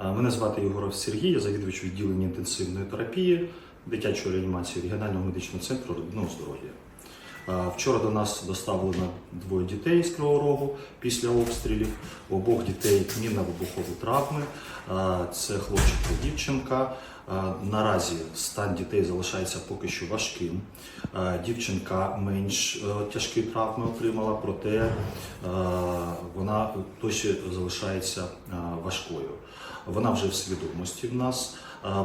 Е, Мене звати Єгоров Сергій, я завідувач відділення інтенсивної терапії дитячої реанімації регіонального медичного центру родинного здоров'я. Е, Вчора до нас доставлено двоє дітей з Кривого Рогу після обстрілів. У обох дітей мінно-вибухові травми. Е, Це хлопчик та дівчинка. Е, Наразі стан дітей залишається поки що важким. Е, Дівчинка менш е, тяжкі травми отримала, проте е, вона досі залишається е, важкою. Вона вже в свідомості в нас,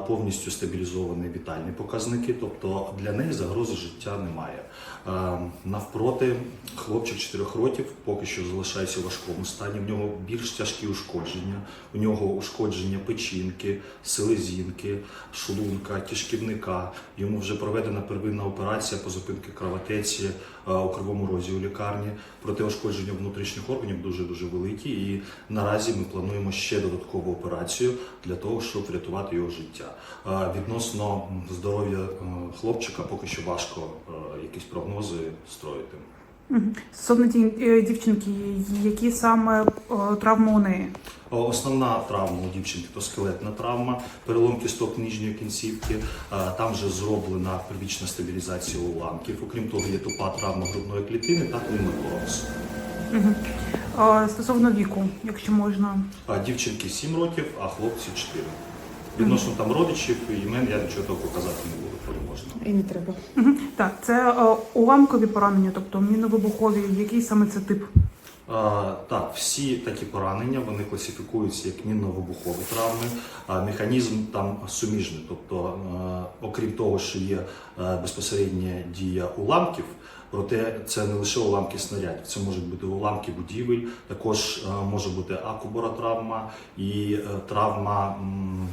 повністю стабілізовані вітальні показники, тобто для неї загрози життя немає. Навпроти, хлопчик 4 років поки що залишається у важкому стані. В нього більш тяжкі ушкодження. У нього ушкодження печінки, селезінки, шлунка, кишківника. Йому вже проведена первинна операція по зупинці кровотеці е, у кривому розі у лікарні. Проте ушкодження внутрішніх органів дуже дуже великі. І наразі ми плануємо ще додаткову операцію для того, щоб врятувати його життя. Е, Відносно здоров'я е, хлопчика, поки що важко е, якісь прогнози строїти. Стосовно е, дівчинки, які саме травми у неї? Основна травма у дівчинки то скелетна травма, перелом кісток нижньої кінцівки. Там вже зроблена первічна стабілізація уламків. Окрім того, є тупа травма грудної клітини та. Е, Стосовно віку, якщо можна. Дівчинки 7 років, а хлопці 4. Відносно там родичів і імен я нічого такого казати не буду, коли можна. І не треба. Так, це е, уламкові поранення, тобто міновибухові. Який саме це тип? А, Так, всі такі поранення вони класифікуються як мінно-вибухові травми. А, Механізм там суміжний. Тобто, е, окрім того, що є е, безпосередня дія уламків, проте це не лише уламки снарядів, це можуть бути уламки будівель, також може бути акуборотравма і е, травма. м,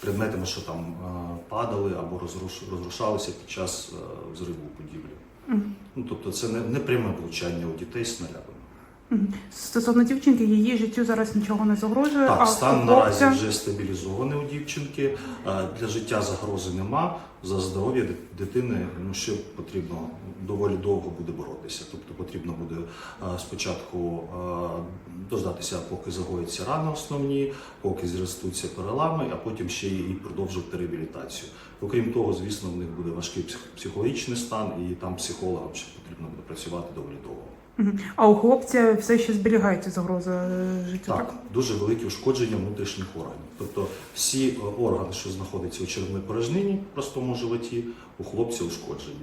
Предметами, що там е, падали або розруш- розрушалися під час е, взриву будівлі. Мгм. Ну, тобто це не, не пряме влучання у дітей снарядами. Стосовно дівчинки, її життю зараз нічого не загрожує. Так, а стан наразі вже стабілізований у дівчинки. Е, Для життя загрози нема. За здоров'я дитини ну, ще потрібно доволі довго буде боротися. Тобто потрібно буде е, спочатку е, дождатися, поки загоїться рани основні, поки зростуться перелами, а потім ще і продовжувати реабілітацію. Окрім того, звісно, в них буде важкий психологічний стан, і там психологам ще потрібно буде працювати доволі довго. А у хлопця все ще зберігається загроза життя, життю. Так, дуже великі ушкодження внутрішніх органів. Тобто всі е, органи, що знаходяться у червоній порожнині, в простому животі, у хлопця ушкоджені.